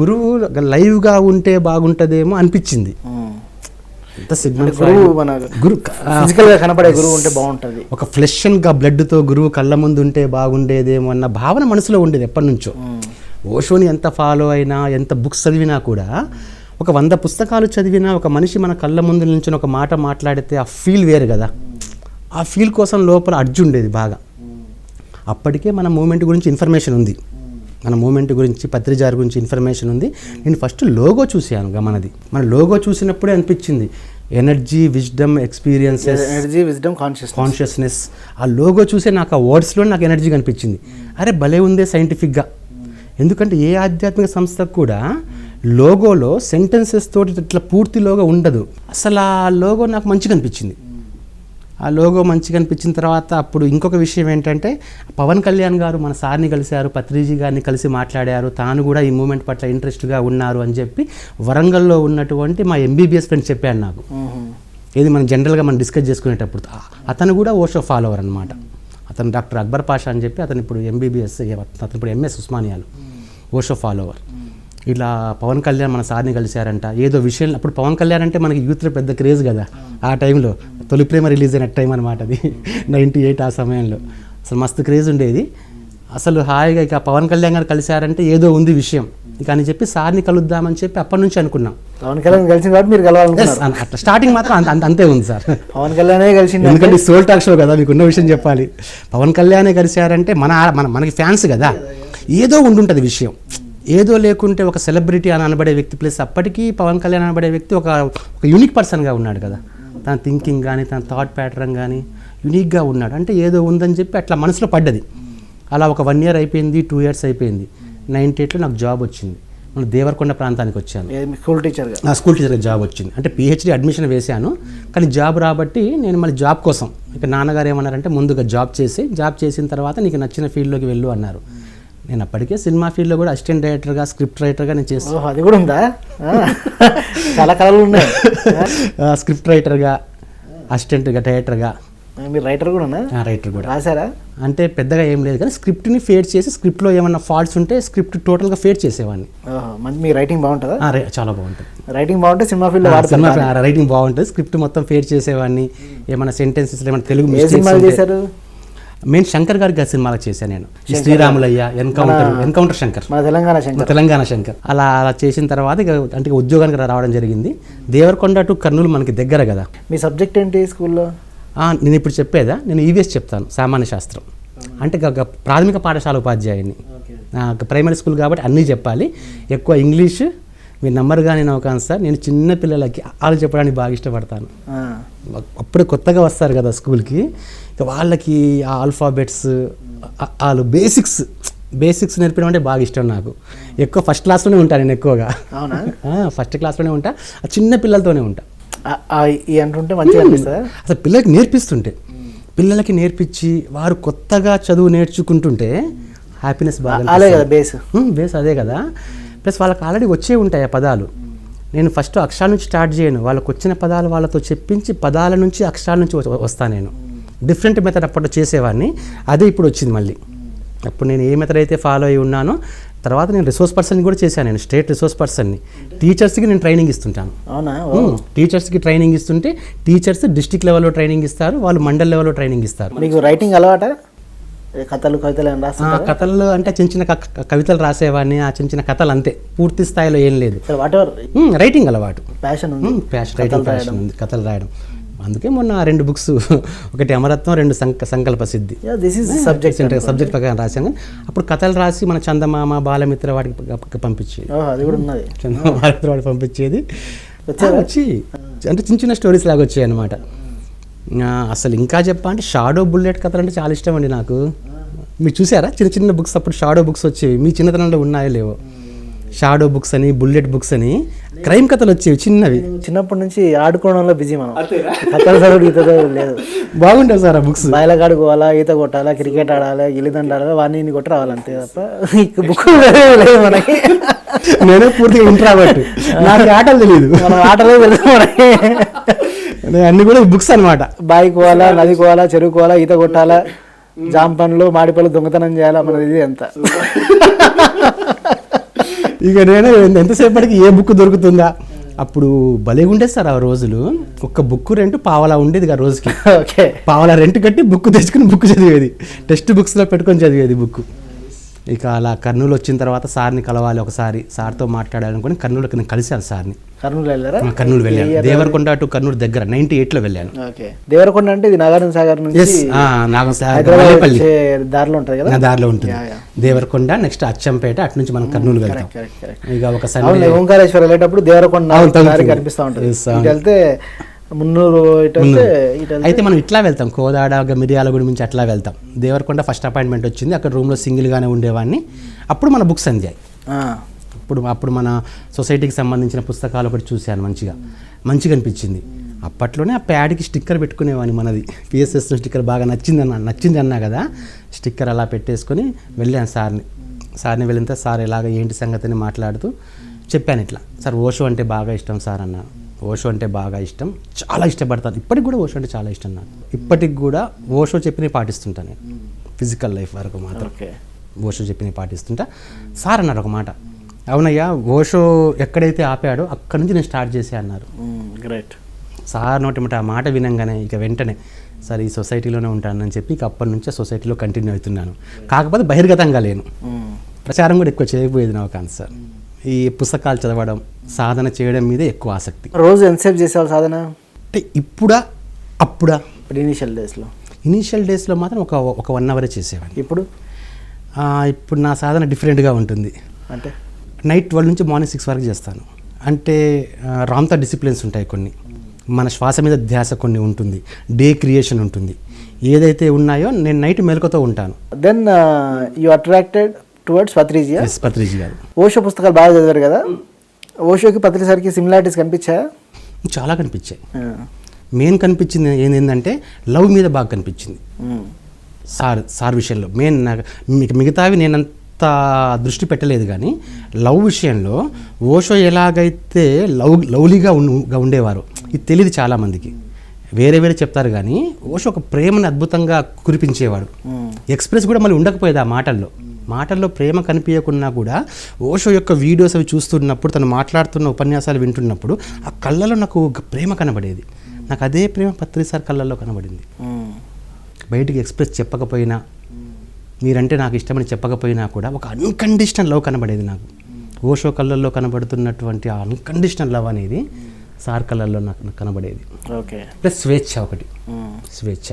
గురువు లైవ్గా ఉంటే బాగుంటుందేమో అనిపించింది. గురువు కనపడే ఉంటే బాగుంటది. ఒక ఫ్లెష్గా బ్లడ్తో గురువు కళ్ళ ముందు ఉంటే బాగుండేదేమో అన్న భావన మనసులో ఉండేది ఎప్పటి నుంచో. ఓషోని ఎంత ఫాలో అయినా ఎంత బుక్స్ చదివినా కూడా ఒక వంద పుస్తకాలు చదివినా ఒక మనిషి మన కళ్ళ ముందు నుంచి ఒక మాట మాట్లాడితే ఆ ఫీల్ వేరు కదా. ఆ ఫీల్ కోసం లోపల అర్జు ఉండేది బాగా. అప్పటికే మన మూమెంట్ గురించి ఇన్ఫర్మేషన్ ఉంది. మన మూమెంట్ గురించి పత్రిజార్ గురించి ఇన్ఫర్మేషన్ ఉంది. నేను ఫస్ట్ లోగో చూశాను గమనది. మన లోగో చూసినప్పుడే అనిపించింది. Energy wisdom experiences energy wisdom conscious consciousness ఆ లోగో చూసే నాకు ఆ వర్డ్స్లో నాకు ఎనర్జీ కనిపించింది. అరే భలే ఉందే సైంటిఫిక్గా ఎందుకంటే ఏ ఆధ్యాత్మిక సంస్థకు కూడా లోగోలో సెంటెన్సెస్ తోటి ఇట్లా పూర్తి లోగో ఉండదు. అసలు ఆ లోగో నాకు మంచిగా అనిపించింది. ఆ లోగో మంచిగా అనిపించిన తర్వాత అప్పుడు ఇంకొక విషయం ఏంటంటే పవన్ కళ్యాణ్ గారు మన సార్ని కలిశారు పత్రిజీ గారిని కలిసి మాట్లాడారు తాను కూడా ఈ మూమెంట్ పట్ల ఇంట్రెస్ట్గా ఉన్నారు అని చెప్పి వరంగల్లో ఉన్నటువంటి మా ఎంబీబీఎస్ ఫ్రెండ్ చెప్పాడు నాకు. ఇది మనం జనరల్గా మనం డిస్కస్ చేసుకునేటప్పుడు. అతను కూడా ఓషో ఫాలోవర్ అనమాట అతను డాక్టర్ అక్బర్ పాషా అని చెప్పి అతను ఇప్పుడు ఎంబీబీఎస్ అతను ఇప్పుడు ఎంఎస్ ఉస్మానియాలు. ఓషో ఫాలోవర్. ఇలా పవన్ కళ్యాణ్ మన సార్ని కలిశారంట. ఏదో విషయం అప్పుడు పవన్ కళ్యాణ్ అంటే మనకి యూత్లో పెద్ద క్రేజ్ కదా. ఆ టైంలో తొలి ప్రేమ రిలీజ్ అయిన టైం అనమాట అది. నైంటీ ఎయిట్ ఆ సమయంలో. అసలు మస్తు క్రేజ్ ఉండేది. అసలు హాయిగా ఇక పవన్ కళ్యాణ్ గారు కలిశారంటే ఏదో ఉంది విషయం. ఇక అని చెప్పి సార్ని కలుద్దామని చెప్పి అప్పటి నుంచి అనుకున్నాం. పవన్ కళ్యాణ్ కలిసిన కాబట్టి మీరు కలవాలనుకున్నారు. అన్- అట్లా స్టార్టింగ్ మాత్రం అంత- అంత- ఉంది సార్. పవన్ కళ్యాణే కలిసింది ఎందుకంటే సోల్ టాక్ షో కదా మీకు ఉన్న విషయం చెప్పాలి. పవన్ కళ్యాణే కలిశారంటే మన మన మనకి ఫ్యాన్స్ కదా. ఏదో ఉండుంటుంది విషయం. ఏదో లేకుంటే ఒక సెలబ్రిటీ అని అనబడే వ్యక్తి ప్లస్ అప్పటికీ పవన్ కళ్యాణ్ అనబడే వ్యక్తి ఒక ఒక యూనిక్ పర్సన్గా ఉన్నాడు కదా. తన థింకింగ్ కానీ తన థాట్ ప్యాటర్న్ కానీ యూనిక్గా ఉన్నాడు. అంటే ఏదో ఉందని చెప్పి అట్లా మనసులో పడ్డది. అలా ఒక వన్ ఇయర్ అయిపోయింది టూ ఇయర్స్ అయిపోయింది. నైన్టీ ఎయిట్లో నాకు జాబ్ వచ్చింది. నేను దేవరకొండ ప్రాంతానికి వచ్చాను. స్కూల్ టీచర్గా? నా స్కూల్ టీచర్గా జాబ్ వచ్చింది. అంటే పిహెచ్డి అడ్మిషన్ వేశాను. కానీ జాబ్ రాబట్టి నేను మళ్ళీ జాబ్ కోసం ఇక నాన్నగారు ఏమన్నారంటే ముందుగా జాబ్ చేసి జాబ్ చేసిన తర్వాత నీకు నచ్చిన ఫీల్డ్లోకి వెళ్ళు అన్నారు. నేను అప్పటికే సినిమా ఫీల్డ్లో కూడా అసిస్టెంట్ డైరెక్టర్గా స్క్రిప్ట్ రైటర్గా నేను చేస్తాను అది కూడా ఉందా. చాలా కళలు ఉన్నాయి. స్క్రిప్ట్ రైటర్గా అసిస్టెంట్గా డైరెక్టర్గా ఆ, మీరు రైటర్ కూడా రైటర్ కూడా. రాశారా? అంటే పెద్దగా ఏం లేదు కానీ స్క్రిప్ట్ని ఫేడ్ చేసి స్క్రిప్ట్లో ఏమన్నా ఫాల్ట్స్ ఉంటే స్క్రిప్ట్ టోటల్గా ఫేడ్ చేసేవాడిని. మంచి మీ రైటింగ్ బాగుంటుందా? చాలా బాగుంటుంది. రైటింగ్ బాగుంటే సినిమా ఫీల్డ్ సినిమా రైటింగ్ బాగుంటుంది స్క్రిప్ట్ మొత్తం ఫేర్ చేసేవాడిని. ఏమైనా సెంటెన్సెస్ ఏమైనా తెలుగు చేశారు? మెయిన్ శంకర్ గారి గారి సినిమాలకు చేశాను నేను. Sriramulayya encounter encounter Shankar. మన తెలంగాణ శంకర్. తెలంగాణ శంకర్. అలా అలా చేసిన తర్వాత ఇక అంటే ఉద్యోగానికి రావడం జరిగింది. దేవరకొండ టు కర్నూలు మనకి దగ్గర కదా. మీ సబ్జెక్ట్ ఏంటి స్కూల్లో? ఆ, నేను ఇప్పుడు చెప్పేదా? నేను ఈవీఎస్ చెప్తాను సామాన్య శాస్త్రం. అంటే ప్రాథమిక పాఠశాల ఉపాధ్యాయుని. ఆ, ప్రైమరీ స్కూల్ కాబట్టి అన్నీ చెప్పాలి. ఎక్కువ ఇంగ్లీష్ మీ నంబర్గా నేను అవకాశం సార్ నేను చిన్న పిల్లలకి వాళ్ళు చెప్పడానికి బాగా ఇష్టపడతాను. అప్పుడే కొత్తగా వస్తారు కదా స్కూల్కి ఇక వాళ్ళకి ఆ ఆల్ఫాబెట్స్ వాళ్ళు బేసిక్స్ బేసిక్స్ నేర్పడం అంటే బాగా ఇష్టం నాకు. ఎక్కువ ఫస్ట్ క్లాస్లోనే ఉంటాను నేను ఎక్కువగా. అవునా? ఫస్ట్ క్లాస్లోనే ఉంటా ఆ చిన్న పిల్లలతోనే ఉంటా. అంటుంటే మంచిగా అసలు పిల్లలకి నేర్పిస్తుంటే పిల్లలకి నేర్పించి వారు కొత్తగా చదువు నేర్చుకుంటుంటే హ్యాపీనెస్ బాగా అలే కదా బేస్ బేస్ అదే కదా. ప్లస్ వాళ్ళకి ఆల్రెడీ వచ్చే ఉంటాయి ఆ పదాలు. నేను ఫస్ట్ అక్షరాల నుంచి స్టార్ట్ చేయను. వాళ్ళకి వచ్చిన పదాలు వాళ్ళతో చెప్పించి పదాల నుంచి అక్షరాల నుంచి వస్తాను నేను. డిఫరెంట్ మెథడ్ అప్పట్లో చేసేవాడిని. అదే ఇప్పుడు వచ్చింది మళ్ళీ. అప్పుడు నేను ఏ మెథడ్ అయితే ఫాలో అయి ఉన్నానో తర్వాత నేను రిసోర్స్ పర్సన్ కూడా చేశాను నేను స్టేట్ రిసోర్స్ పర్సన్ని టీచర్స్కి నేను ట్రైనింగ్ ఇస్తుంటాను. అవునా? టీచర్స్కి ట్రైనింగ్ ఇస్తుంటే టీచర్స్ డిస్టిక్ లెవెల్లో ట్రైనింగ్ ఇస్తారు వాళ్ళు మండల్ లెవెల్లో ట్రైనింగ్ ఇస్తారు. మీకు రైటింగ్ అలవాట? కథలు కవితలు కథల్లో అంటే చిన్న చిన్న కవితలు రాసేవాడిని ఆ చిన్న చిన్న కథలు అంతే. పూర్తి స్థాయిలో ఏం లేదు. రైటింగ్ అలవాటు. ప్యాషన్ ప్యాషన్ రైటింగ్ ప్యాషన్ ఉంది కథలు రాయడం. అందుకే మొన్న రెండు బుక్స్ ఒకటి అమరత్వం రెండు సంక సంకల్ప సిద్ధి. దిస్ ఈస్ సబ్జెక్ట్ సబ్జెక్ట్ ప్రకారం రాశాను. అప్పుడు కథలు రాసి మన చందమామ బాలమిత్ర వాడికి పంపించేది. ఓహో అది కూడా ఉన్నది. చందమామ బాలమిత్ర వాడికి పంపించేది. వచ్చి అంటే చిన్న చిన్న స్టోరీస్ లాగా వచ్చాయి అనమాట అసలు ఇంకా చెప్పా అంటే షాడో బుల్లెట్ కథలు అంటే చాలా ఇష్టం అండి నాకు. మీరు చూసారా? చిన్న చిన్న బుక్స్ అప్పుడు షాడో బుక్స్ వచ్చేవి. మీ చిన్నతనంలో ఉన్నాయో లేవో. షాడో బుక్స్ అని బుల్లెట్ బుక్స్ అని క్రైమ్ కథలు వచ్చేవి చిన్నవి. చిన్నప్పటి నుంచి ఆడుకోవడంలో బిజీ మనం. కథలు చదువు ఈత లేదు. బాగుంటాయి సార్ ఆ బుక్స్? బాయిలకు ఆడుకోవాలా ఈత కొట్టాలా క్రికెట్ ఆడాలా గిల్లిదండ ఆడాలా వాడిని కొట్టి రావాలి అంతే తప్ప ఇక బుక్ లేదు మనకి. నేనే పూర్తిగా ఇంట్రావర్ట్ నాకు ఆటలు తెలియదు మన ఆటలే తెలుసు అన్ని కూడా బుక్స్ అన్నమాట. బాయికి పోవాలా నదికి పోవాలా చెరువుకు పోవాలా ఈత కొట్టాలా జామ పండ్లు మాడి పళ్ళు దొంగతనం చేయాలా మనది ఇది ఎంత? ఇక నేను ఎంతసేపటికి ఏ బుక్ దొరుకుతుందా? అప్పుడు భలే ఉండేది సార్ ఆ రోజులు. ఒక్క బుక్ రెంట్ పావలా ఉండేది ఆ రోజుకి. ఓకే. పావలా రెంట్ కట్టి బుక్ తెచ్చుకుని బుక్ చదివేది. టెక్స్ట్ బుక్స్లో పెట్టుకొని చదివేది బుక్ ఇక అలా కర్నూలు వచ్చిన తర్వాత సార్ని కలవాలి ఒకసారి. సార్తో మాట్లాడాలనుకుని కర్నూలుకి నేను కలిశాను సార్ని. కర్నూలు వెళ్ళారా? కర్నూలు వెళ్ళాను. దేవరకొండ టు కర్నూలు దగ్గర నైన్టీ ఎయిట్లో వెళ్ళాను. ఓకే. దేవరకొండ అంటే ఇది నాగార్జున సాగర్ నుంచి ఎస్ నాగం సార్ హైదరాబాద్ మల్లేపల్లి. వచ్చే దారిలో ఉంటుంది కదా? దారిలో ఉంటుంది. దేవరకొండ నెక్స్ట్ అచ్చంపేట అటు నుంచి మనం కర్నూలు వెళ్తాం. ఇక ఒక సండే ఓంకారేశ్వర వెళ్ళేటప్పుడు దేవరకొండ. కనిపిస్తూ ఉంటుంది. వెళ్తే మున్నూరు అయితే మనం ఇట్లా వెళ్తాం. కోదాడ మిరియాలగూడ నుంచి అట్లా వెళ్తాం. దేవరకొండ ఫస్ట్ అపాయింట్మెంట్ వచ్చింది. అక్కడ రూమ్లో సింగిల్గానే ఉండేవాడిని. అప్పుడు మన బుక్స్ అందాయి అప్పుడు అప్పుడు మన సొసైటీకి సంబంధించిన పుస్తకాలు ఒకటి చూశాను మంచిగా. మంచిగా అనిపించింది. అప్పట్లోనే ఆ ప్యాడ్కి స్టిక్కర్ పెట్టుకునేవాడిని మనది. పిఎస్ఎస్ స్టిక్కర్ బాగా నచ్చింది అన్న నచ్చింది అన్నా కదా. స్టిక్కర్ అలా పెట్టేసుకొని వెళ్ళాను సార్ని. సార్ని వెళ్ళితే సార్ ఎలాగ ఏంటి సంగతి అని మాట్లాడుతూ చెప్పాను ఇట్లా. సార్ ఓషో అంటే బాగా ఇష్టం సార్ అన్న ఓషో అంటే బాగా ఇష్టం. చాలా ఇష్టపడతాను. ఇప్పటికి కూడా ఓషో అంటే చాలా ఇష్టం నాకు. ఇప్పటికి కూడా ఓషో చెప్పినవి పాటిస్తుంటాను నేను. ఫిజికల్ లైఫ్ వరకు మాత్రం. ఓషో చెప్పినవి పాటిస్తుంటా. సార్ అన్నారు ఒక మాట. అవునయ్యా ఓషో ఎక్కడైతే ఆపాడో అక్కడి నుంచి నేను స్టార్ట్ చేసే అన్నారు. గ్రేట్. సార్ నోటి మాట ఆ మాట వినంగానే ఇక వెంటనే సార్ ఈ సొసైటీలోనే ఉంటానని చెప్పి ఇక అప్పటి నుంచి సొసైటీలో కంటిన్యూ అవుతున్నాను. కాకపోతే బహిర్గతంగా లేను. ప్రచారం కూడా ఎక్కువ చేయకపోయేది నాకు కాదు సార్ ఈ పుస్తకాలు చదవడం సాధన చేయడం మీదే ఎక్కువ ఆసక్తి. రోజు ఎంతసేపు చేసేవాళ్ళు సాధన? అంటే ఇప్పుడా? అప్పుడా? ఇప్పుడు ఇనీషియల్ డేస్లో ఇనీషియల్ డేస్లో మాత్రం ఒక ఒక వన్ అవరే చేసేవాడిని. ఇప్పుడు? ఆ, ఇప్పుడు నా సాధన డిఫరెంట్గా ఉంటుంది. అంటే? నైట్ ట్వెల్వ్ నుంచి మార్నింగ్ సిక్స్ వరకు చేస్తాను. అంటే రామ్తా డిసిప్లిన్స్ ఉంటాయి కొన్ని. మన శ్వాస మీద ధ్యాస కొన్ని ఉంటుంది. డే క్రియేషన్ ఉంటుంది. ఏదైతే ఉన్నాయో నేను నైట్ మెలకుతో ఉంటాను. Then you attracted towards పత్రిజియా yes Patriji గారు. ఓషో పుస్తకాలు బాగా చదివారు కదా? ఓషోకి పత్రిసారికి సిమిలారిటీస్ కనిపించాయా? చాలా కనిపించాయి. మెయిన్ కనిపించింది ఏంటంటే లవ్ మీద బాగా కనిపించింది. సార్ సార్ విషయంలో. మెయిన్ నాకు మీకు మిగతావి నేనంత దృష్టి పెట్టలేదు కానీ లవ్ విషయంలో ఓషో ఎలాగైతే లవ్ లవ్లీగా ఉండ ఉండేవారు ఇది తెలియదు చాలామందికి. వేరే వేరే చెప్తారు కానీ ఓషో ఒక ప్రేమను అద్భుతంగా కురిపించేవాడు. ఎక్స్ప్రెస్ కూడా మళ్ళీ ఉండకపోయేది ఆ మాటల్లో. మాటల్లో ప్రేమ కనిపించకున్నా కూడా ఓషో యొక్క వీడియోస్ అవి చూస్తున్నప్పుడు తను మాట్లాడుతున్న ఉపన్యాసాలు వింటున్నప్పుడు ఆ కళ్ళలో నాకు ఒక ప్రేమ కనబడేది. నాకు అదే ప్రేమ పత్రి సార్ కళ్ళల్లో కనబడింది. బయటికి ఎక్స్ప్రెస్ చెప్పకపోయినా మీరంటే నాకు ఇష్టమని చెప్పకపోయినా కూడా ఒక అన్కండిషనల్ లవ్ కనబడేది నాకు. ఓషో కళ్ళల్లో కనబడుతున్నటువంటి ఆ అన్కండిషనల్ లవ్ అనేది సార్ కళ్ళల్లో నాకు నాకు కనబడేది. ఓకే ప్లస్ స్వేచ్ఛ ఒకటి. స్వేచ్ఛ.